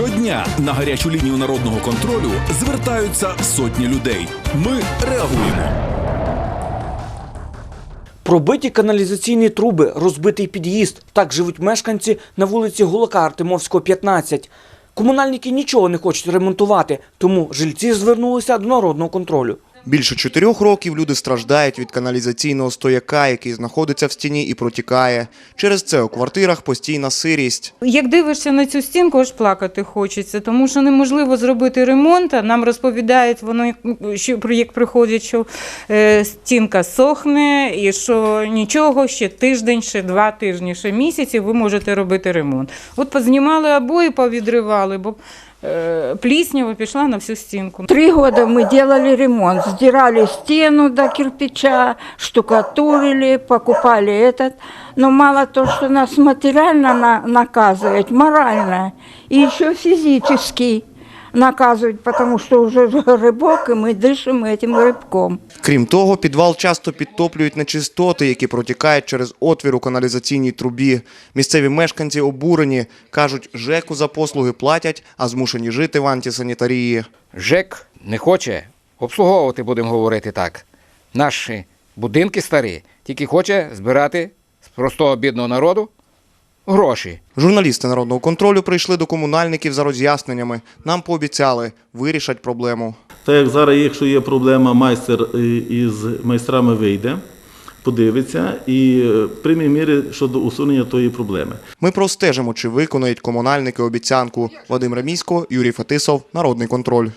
Щодня на гарячу лінію народного контролю звертаються сотні людей. Ми реагуємо. Пробиті каналізаційні труби, розбитий під'їзд. Так живуть мешканці на вулиці Гулака Артемовського, 15. Комунальники нічого не хочуть ремонтувати, тому жильці звернулися до народного контролю. Більше чотирьох років люди страждають від каналізаційного стояка, який знаходиться в стіні і протікає. Через це у квартирах постійна сирість. Як дивишся на цю стінку, аж плакати хочеться, тому що неможливо зробити ремонт. Нам розповідають, воно що як приходять, що е, стінка сохне, і що нічого, ще тиждень, ще два тижні, ще місяці ви можете робити ремонт. От познімали обої, повідривали, бо е, пліснява пішла на всю стінку. Три года мы делали ремонт, сдирали стену до кирпича, штукатурили, покупали этот. Но мало то, что нас материально на- наказывают, морально, и еще физически наказывают, потому что уже рыбок, и мы дышим этим рыбком. Крім того, підвал часто підтоплюють нечистоти, які протікають через отвір у каналізаційній трубі. Місцеві мешканці обурені, кажуть, ЖЕКу за послуги платять, а змушені жити в антисанітарії. ЖЕК не хоче обслуговувати, будемо говорити так. Наші будинки старі, тільки хоче збирати з простого бідного народу гроші. Журналісти народного контролю прийшли до комунальників за роз'ясненнями. Нам пообіцяли, вирішать проблему. Так як зараз, якщо є проблема, майстер е, із майстрами вийде, подивиться і е, прийме міри щодо усунення тої проблеми. Ми простежимо, чи виконають комунальники обіцянку. Вадим Ремісько, Юрій Фетисов, Народний контроль.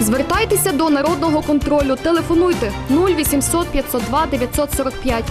Звертайтеся до народного контролю. Телефонуйте 0800 502 945